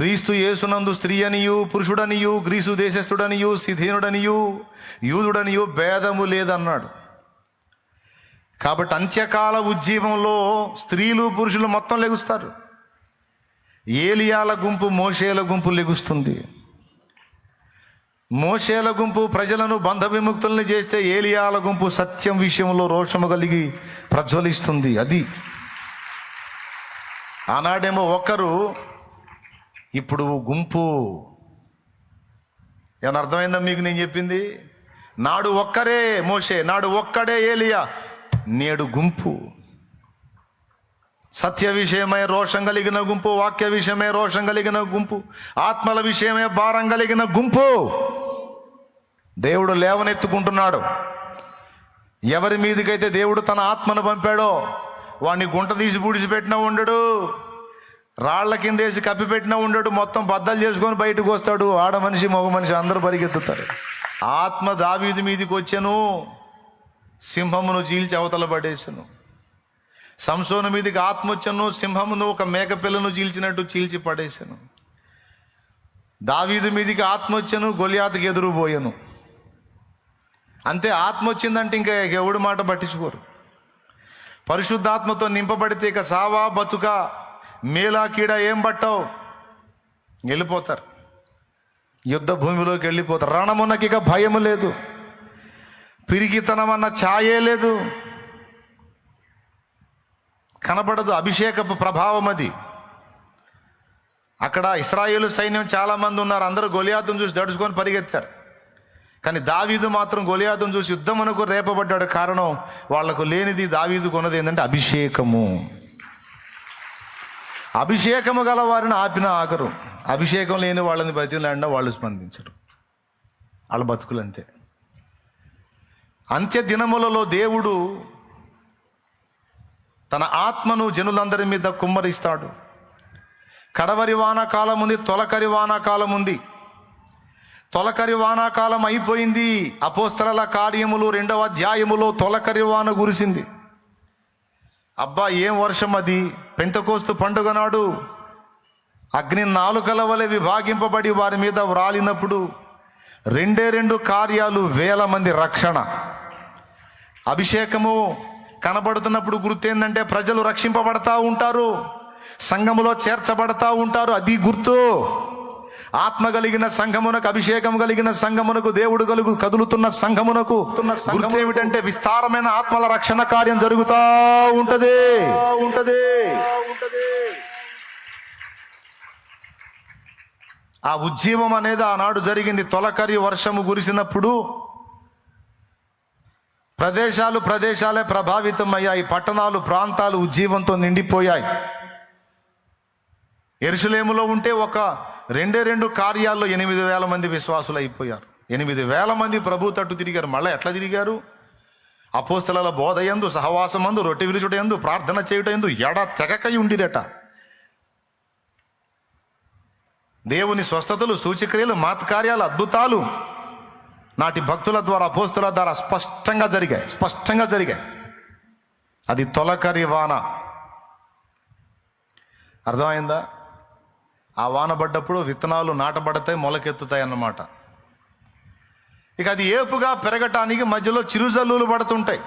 క్రీస్తు యేసునందు స్త్రీ అనియు పురుషుడనియు గ్రీసు దేశస్థుడనియు సిధీనుడనియు యూదుడనియు భేదము లేదన్నాడు. కాబట్టి అంత్యకాల ఉజ్జీవంలో స్త్రీలు పురుషులు మొత్తం లెగుస్తారు. ఏలియాల గుంపు మోషేల గుంపు లెగుస్తుంది. మోషేల గుంపు ప్రజలను బంధ విముక్తుల్ని చేస్తే ఏలియాల గుంపు సత్యం విషయంలో రోషము కలిగి ప్రజ్వలిస్తుంది. అది. ఆనాడేమో ఒకరు ఇప్పుడు గుంపు. ఏమన్నా అర్థమైందా మీకు నేను చెప్పింది? నాడు ఒక్కరే మోషే నాడు ఒక్కడే ఏలియా. నేడు గుంపు. సత్య విషయమై రోషం కలిగిన గుంపు వాక్య విషయమే రోషం కలిగిన గుంపు ఆత్మల విషయమే భారం కలిగిన గుంపు. దేవుడు లేవనెత్తుకుంటున్నాడు. ఎవరి మీదకైతే దేవుడు తన ఆత్మను పంపాడో వాడిని గుంట తీసి పూడిచిపెట్టినా ఉండడు. రాళ్ళ కిందేసి కప్పిపెట్టినా ఉండడు మొత్తం బద్దలు చేసుకొని బయటకు వస్తాడు. ఆడ మనిషి మగ మనిషి అందరూ పరిగెత్తుతారు. ఆత్మ దావీది మీదికి వచ్చాను సింహమును చీల్చి అవతల పడేసాను. సంసోను మీదకి ఆత్మ వచ్చాను సింహమును ఒక మేకపిల్లను చీల్చినట్టు చీల్చి పడేశాను దావీదు మీదికి ఆత్మ వచ్చాను గొలియాతకి ఎదురుపోయాను అంతే ఆత్మ వచ్చిందంటే ఇంకా ఎవడు మాట పట్టించుకోరు. పరిశుద్ధాత్మతో నింపబడితే ఇక సావా బతుక మేలా కీడ ఏం పట్టవు? వెళ్ళిపోతారు. యుద్ధ భూమిలోకి వెళ్ళిపోతారు. రణమునకి ఇక భయము లేదు. పిరిగితనం అన్న ఛాయే లేదు. కనబడదు అభిషేకపు ప్రభావం అది. అక్కడ ఇస్రాయేలు సైన్యం చాలామంది ఉన్నారు. అందరూ గొలియాతును చూసి దడుచుకొని పరిగెత్తారు. కానీ దావీదు మాత్రం గొలియాతును చూసి యుద్ధమునకు రేపబడ్డాడు. కారణం వాళ్ళకు లేనిది దావీదు కొన్నది ఏంటంటే అభిషేకము. అభిషేకము గల వారిని ఆపిన ఆగరు అభిషేకం లేని వాళ్ళని బతిలాడినా వాళ్ళు స్పందించరు. వాళ్ళ బతుకులు అంతే అంత్య దినములలో దేవుడు తన ఆత్మను జనులందరి మీద కుమ్మరిస్తాడు. కడవరి వానాకాలం ఉంది తొలకరి వానాకాలం ఉంది తొలకరి వానాకాలం అయిపోయింది. అపోస్తల కార్యములు రెండవ అధ్యాయములో తొలకరి వాన గురిసింది అబ్బా ఏం వర్షం అది? పెంతకోస్తు పండుగ నాడు అగ్ని నాలుకల వలె విభాగింపబడి వారి మీద వ్రాలినప్పుడు రెండే రెండు కార్యాలు వేల మంది రక్షణ. అభిషేకము కనబడుతున్నప్పుడు గుర్తు ఏంటంటే ప్రజలు రక్షింపబడతా ఉంటారు సంఘములో చేర్చబడతా ఉంటారు అది గుర్తు. ఆత్మ కలిగిన సంఘమునకు అభిషేకం కలిగిన సంఘమునకు దేవుడు కలుగు కదులుతున్న సంఘమునకు గుర్తు ఏమిటంటే విస్తారమైన ఆత్మల రక్షణ కార్యం జరుగుతా ఉంటది. ఉంటది. ఆ ఉజ్జీవం అనేది ఆనాడు జరిగింది. తొలకరి వర్షము కురిసినప్పుడు ప్రదేశాలు ప్రదేశాలే ప్రభావితం అయ్యాయి పట్టణాలు ప్రాంతాలు ఉజ్జీవంతో నిండిపోయాయి. ఎరుసలేములో ఉంటే ఒక రెండే రెండు కార్యాల్లో ఎనిమిది వేల మంది విశ్వాసులు అయిపోయారు. ఎనిమిది వేల మంది ప్రభు తట్టు తిరిగారు. మళ్ళీ ఎట్లా తిరిగారు? అపోస్తల బోధయందు సహవాసమందు రొట్టె విరుచుటయందు ప్రార్థన చేయుట ఎందు ఎడ తెగకై ఉండిరట దేవుని స్వస్థతలు సూచక్రియలు మాత్కార్యాలు అద్భుతాలు నాటి భక్తుల ద్వారా అపోస్తుల ద్వారా స్పష్టంగా జరిగాయి. స్పష్టంగా జరిగాయి. అది తొలకరి వాన. అర్థమైందా? ఆ వాన పడ్డప్పుడు విత్తనాలు నాటబడతాయి మొలకెత్తుతాయి అన్నమాట. ఇక అది ఏపుగా పెరగటానికి మధ్యలో చిరుజల్లులు పడుతుంటాయి.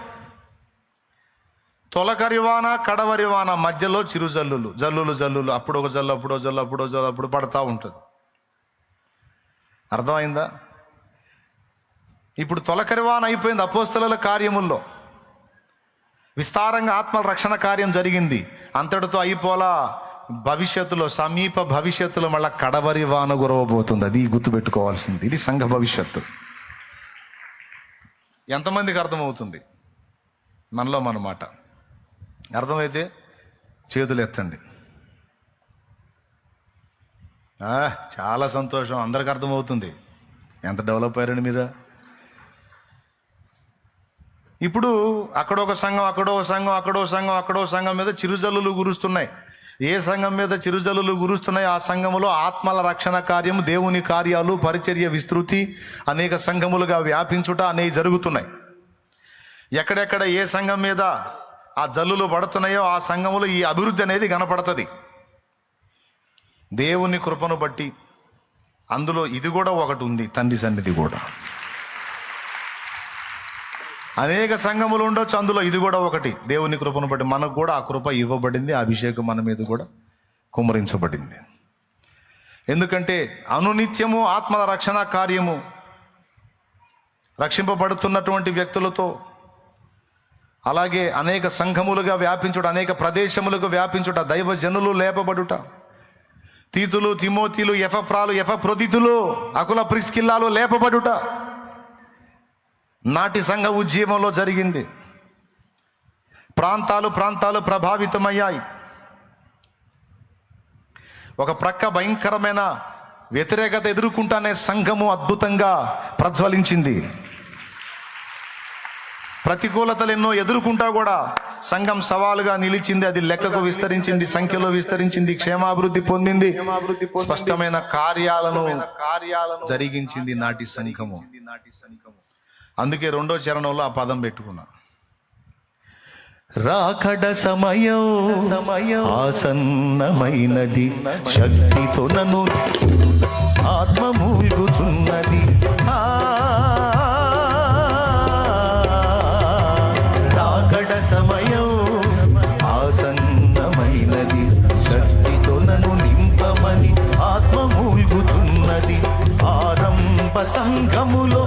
తొలకరి వాన కడవరి వాన మధ్యలో చిరుజల్లులు జల్లులు జల్లులు అప్పుడు ఒక జల్లు అప్పుడో జల్లు అప్పుడో జల్లు అప్పుడు పడతా ఉంటుంది. అర్థమైందా? ఇప్పుడు తొలకరి వాన అయిపోయింది అపోస్తల కార్యముల్లో. విస్తారంగా ఆత్మ రక్షణ కార్యం జరిగింది. అంతటితో అయిపోలా. భవిష్యత్తులో సమీప భవిష్యత్తులో మళ్ళీ కడవరి వాన గురవబోతుంది. అది గుర్తుపెట్టుకోవాల్సింది. ఇది సంఘ భవిష్యత్తు. ఎంతమందికి అర్థమవుతుంది? మనలో మన మాట అర్థమైతే చేతులు ఎత్తండి. ఆ, చాలా సంతోషం. అందరికి అర్థమవుతుంది. ఎంత డెవలప్ అయ్యారండి మీరు? ఇప్పుడు అక్కడ ఒక సంఘం అక్కడో సంఘం అక్కడో సంఘం అక్కడో సంఘం మీద చిరుజల్లులు గురుస్తున్నాయి. ఏ సంఘం మీద చిరుజలులు గురుస్తున్నాయి ఆ సంఘములో ఆత్మల రక్షణ కార్యము దేవుని కార్యాలు పరిచర్య విస్తృతి అనేక సంఘములుగా వ్యాపించుట అనేవి జరుగుతున్నాయి. ఎక్కడెక్కడ ఏ సంఘం మీద ఆ జల్లులు పడుతున్నాయో ఆ సంఘములో ఈ అభివృద్ధి అనేది కనపడుతుంది. దేవుని కృపను బట్టి అందులో ఇది కూడా ఒకటి ఉంది తండ్రి సన్నిధి కూడా. అనేక సంఘములు ఉండొచ్చు అందులో ఇది కూడా ఒకటి. దేవుని కృపను బట్టి మనకు కూడా ఆ కృప ఇవ్వబడింది అభిషేకం మన మీద కూడా కుమరించబడింది ఎందుకంటే అనునిత్యము ఆత్మల రక్షణ కార్యము రక్షింపబడుతున్నటువంటి వ్యక్తులతో అలాగే అనేక సంఘములుగా వ్యాపించుట అనేక ప్రదేశములుగా వ్యాపించుట దైవ జనులు లేపబడుట తీతులు తిమోతిలు ఎఫప్రాలు ఎఫప్రొదితులు అకుల ప్రిస్కిల్లాలు లేపబడుట నాటి సంఘ ఉద్యమంలో జరిగింది. ప్రాంతాలు ప్రాంతాలు ప్రభావితమయ్యాయి. ఒక ప్రక్క భయంకరమైన వ్యతిరేకత ఎదుర్కొంటానే సంఘము అద్భుతంగా ప్రజ్వలించింది. ప్రతికూలతలు ఎన్నో ఎదుర్కొంటా కూడా సంఘం సవాలుగా నిలిచింది. అది లెక్కకు విస్తరించింది సంఖ్యలో విస్తరించింది క్షేమాభివృద్ధి పొందింది. స్పష్టమైన కార్యాలను కార్యాలను జరిగించింది నాటి సంఘము. అందుకే రెండో చరణంలో ఆ పదం పెట్టుకున్నా. రాకడ సమయం సమయం ఆసన్నమైనది శక్తితో నన్ను ఆత్మ మూల్గుచున్నది రాకడ సమయం ఆసన్నమైనది శక్తితో నన్ను నింపమని ఆత్మ మూల్గుచున్నది ఆరంభ సంఘములో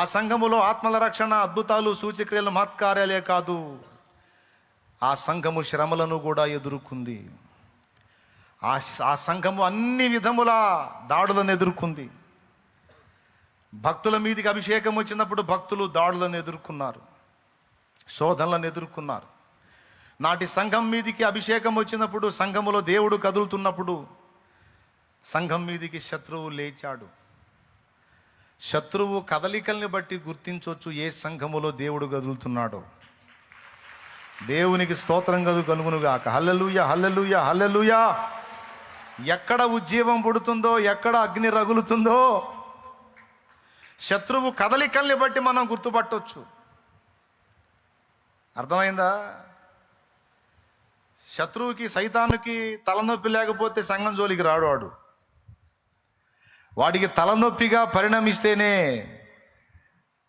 ఆ సంఘములో ఆత్మల రక్షణ అద్భుతాలు సూచక్రియలు మహత్కార్యాలే కాదు. ఆ సంఘము శ్రమలను కూడా ఎదుర్కొంది. ఆ ఆ సంఘము అన్ని విధముల దాడులను ఎదుర్కొంది. భక్తుల మీదికి అభిషేకం వచ్చినప్పుడు భక్తులు దాడులను ఎదుర్కొన్నారు. శోధనలను ఎదుర్కొన్నారు. నాటి సంఘం మీదికి అభిషేకం వచ్చినప్పుడు సంఘములో దేవుడు కదులుతున్నప్పుడు సంఘం మీదికి శత్రువు లేచాడు. శత్రువు కదలికల్ని బట్టి గుర్తించవచ్చు ఏ సంఘములో దేవుడు కదులుతున్నాడో. దేవునికి స్తోత్రం కదు కలుగునుగాక. హల్లెలూయ హల్లెలూయ హల్లెలూయ. ఎక్కడ ఉజ్జీవం పుడుతుందో ఎక్కడ అగ్ని రగులుతుందో. శత్రువు కదలికల్ని బట్టి మనం గుర్తుపట్టవచ్చు అర్థమైందా? శత్రువుకి సైతానికి తలనొప్పి లేకపోతే సంఘం జోలికి రాడు వాడు. వాడికి తలనొప్పిగా పరిణమిస్తేనే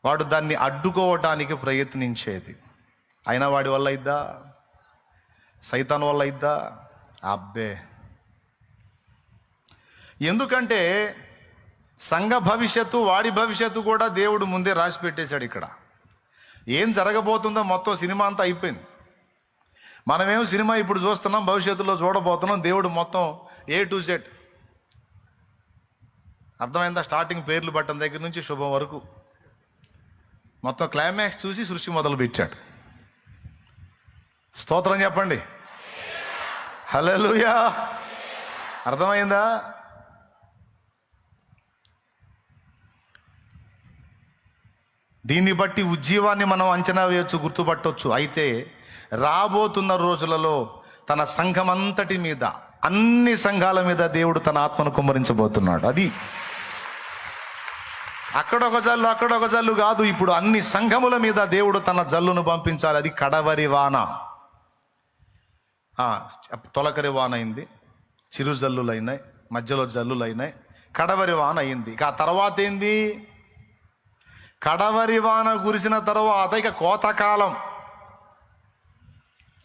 వాడు దాన్ని అడ్డుకోవటానికి ప్రయత్నించేది. అయినా వాడి వల్ల ఇద్దా సైతాన్ వల్ల ఇద్దా అబ్బే! ఎందుకంటే సంఘ భవిష్యత్తు వాడి భవిష్యత్తు కూడా దేవుడు ముందే రాసి పెట్టేశాడు ఇక్కడ. ఏం జరగబోతుందో మొత్తం సినిమా అంతా అయిపోయింది. మనమేమో సినిమా ఇప్పుడు చూస్తున్నాం భవిష్యత్తులో చూడబోతున్నాం దేవుడు మొత్తం ఏ టు జెడ్ అర్థమైందా? స్టార్టింగ్ పేర్లు పట్టడం దగ్గర నుంచి శుభం వరకు. మొత్తం క్లైమాక్స్ చూసి సృష్టి మొదలు పెట్టాడు స్తోత్రం చెప్పండి. హలోయా అర్థమైందా? దీన్ని బట్టి ఉజ్జీవాన్ని మనం అంచనా వేయొచ్చు గుర్తుపట్టవచ్చు అయితే రాబోతున్న రోజులలో తన సంఘమంతటి మీద అన్ని సంఘాల మీద దేవుడు తన ఆత్మను కుమ్మరించబోతున్నాడు. అది అక్కడ ఒక జల్లు అక్కడ ఒక జల్లు కాదు. ఇప్పుడు అన్ని సంఘముల మీద దేవుడు తన జల్లును పంపించాలి. అది కడవరి వాన. తొలకరి వాన అయింది. చిరు జల్లులు అయినాయి మధ్యలో జల్లులు అయినాయి కడవరి వాన అయింది. ఇక ఆ తర్వాత ఏంది? కడవరి వాన కురిసిన తర్వాత ఇక కోతకాలం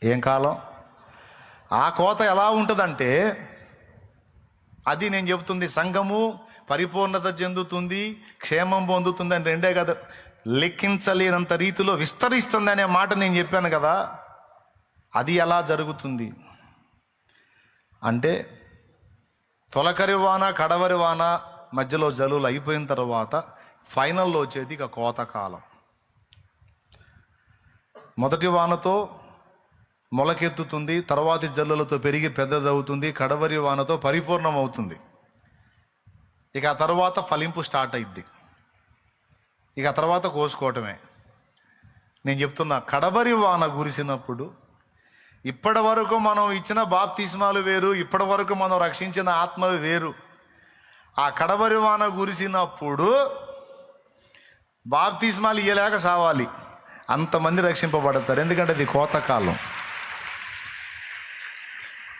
ఏం కాలం? ఆ కోత ఎలా ఉంటుందంటే అది నేను చెబుతుంది సంఘము పరిపూర్ణత చెందుతుంది క్షేమం పొందుతుంది అని రెండే కదా. లెక్కించలేనంత రీతిలో విస్తరిస్తుంది అనే మాట నేను చెప్పాను కదా. అది ఎలా జరుగుతుంది? అంటే తొలకరి వాన కడవరి వాన మధ్యలో జలులు అయిపోయిన తర్వాత ఫైనల్లో వచ్చేది ఇక కోతకాలం. మొదటి వానతో మొలకెత్తుతుంది తర్వాతి జల్లులతో పెరిగి పెద్దదవుతుంది కడవరి వానతో పరిపూర్ణం అవుతుంది ఇక ఆ తర్వాత ఫలింపు స్టార్ట్ అయింది ఇక ఆ తర్వాత కోసుకోవటమే. నేను చెప్తున్నా కడబరి వాన కురిసినప్పుడు ఇప్పటి వరకు మనం ఇచ్చిన బాప్తిస్మాలు వేరు ఇప్పటి వరకు మనం రక్షించిన ఆత్మ వేరు. ఆ కడబరి వాన కురిసినప్పుడు బాప్తిస్మాలు ఇయ్యలేక సావాలి. అంతమంది రక్షింపబడతారు. ఎందుకంటే ఇది కోతకాలం.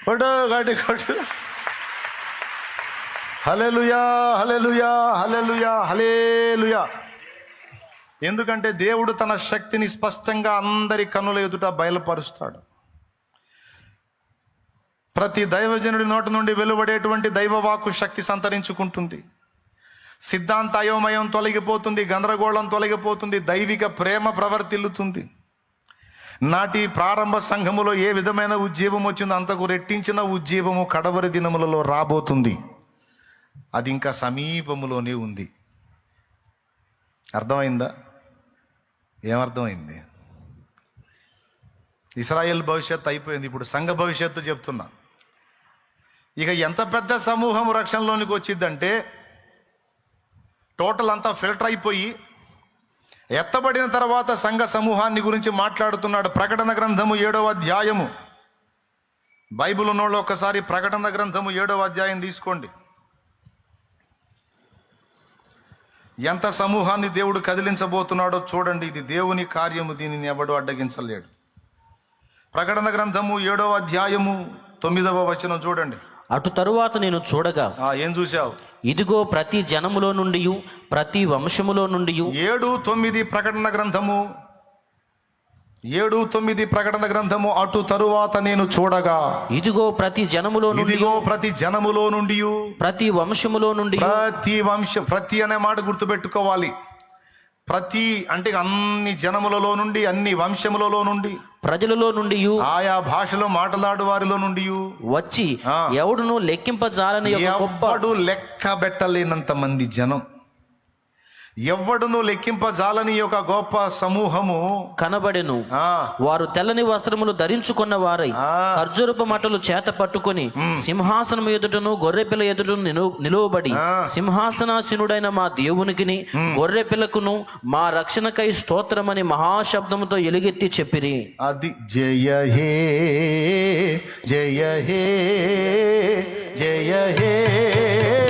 కొట్టు గట్టి కొట్టు. హలెలుయా హలెలుయా హలెలుయా హలేలుయా ఎందుకంటే దేవుడు తన శక్తిని స్పష్టంగా అందరి కనుల ఎదుట బయలుపరుస్తాడు. ప్రతి దైవజనుడి నోటి నుండి వెలువడేటువంటి దైవవాకు శక్తి సంతరించుకుంటుంది. సిద్ధాంత అయోమయం తొలగిపోతుంది గందరగోళం తొలగిపోతుంది దైవిక ప్రేమ ప్రవర్తిల్లుతుంది. నాటి ప్రారంభ సంఘములో ఏ విధమైన ఉజ్జీవం వచ్చిందో అంతకు రెట్టించిన ఉజ్జీవము కడవరి దినములలో రాబోతుంది. అది ఇంకా సమీపములోనే ఉంది. అర్థమైందా? ఏమర్థమైంది? ఇస్రాయేల్ భవిష్యత్తు అయిపోయింది. ఇప్పుడు సంఘ భవిష్యత్తు చెప్తున్నా. ఇక ఎంత పెద్ద సమూహం రక్షణలోనికి వచ్చిందంటే టోటల్ అంతా ఫిల్టర్ అయిపోయి ఎత్తబడిన తర్వాత సంఘ సమూహాన్ని గురించి మాట్లాడుతున్నాడు ప్రకటన గ్రంథము ఏడవ అధ్యాయము. బైబిల్ ఉన్నోళ్ళు ఒకసారి ప్రకటన గ్రంథము ఏడవ అధ్యాయం తీసుకోండి. ఎంత సమూహాన్ని దేవుడు కదిలించబోతున్నాడో చూడండి. ఇది దేవుని కార్యము దీనిని ఎవడు అడ్డగించలేడు. ప్రకటన గ్రంథము ఏడవ అధ్యాయము తొమ్మిదవ వచనం చూడండి. అటు తరువాత నేను చూడగా ఏం చూసావు ఇదిగో ప్రతి జనములో నుండి ప్రతి వంశములో నుండి ఏడు తొమ్మిది ప్రకటన గ్రంథము ఏడు తొమ్మిది ప్రకటన గ్రంథము అటు తరువాత నేను చూడగా. ఇదిగో ప్రతి జనములో ఇదిగో ప్రతి జనములో నుండి ప్రతి వంశములో నుండి ప్రతి వంశ ప్రతి అనే మాట గుర్తుపెట్టుకోవాలి. ప్రతి అంటే అన్ని జనములలో నుండి అన్ని వంశములలో నుండి. ప్రజలలో నుండి ఆయా భాషలో మాట్లాడు వారిలో నుండి వచ్చి. ఎవడును లెక్కింపజాలని ఎవ్వడు లెక్క పెట్టలేనంత మంది జనం. ఎవ్వడును లెక్కింపజాలని ఒక గొప్ప సమూహము. కనబడెను. వారు తెల్లని వస్త్రములు ధరించుకున్న వారై. ఖర్జూరపు మట్టలు చేత పట్టుకొని సింహాసనం ఎదుటను గొర్రెపిల్ల ఎదుటను నిలు- నిలువబడి ఆ. సింహాసనాసీనుడైన మా దేవునికిని గొర్రెపిల్లకును మా రక్షణకై స్తోత్రమని మహాశబ్దముతో ఎలుగెత్తి చెప్పిరి. అది జయ హే జయ హే జయ హే.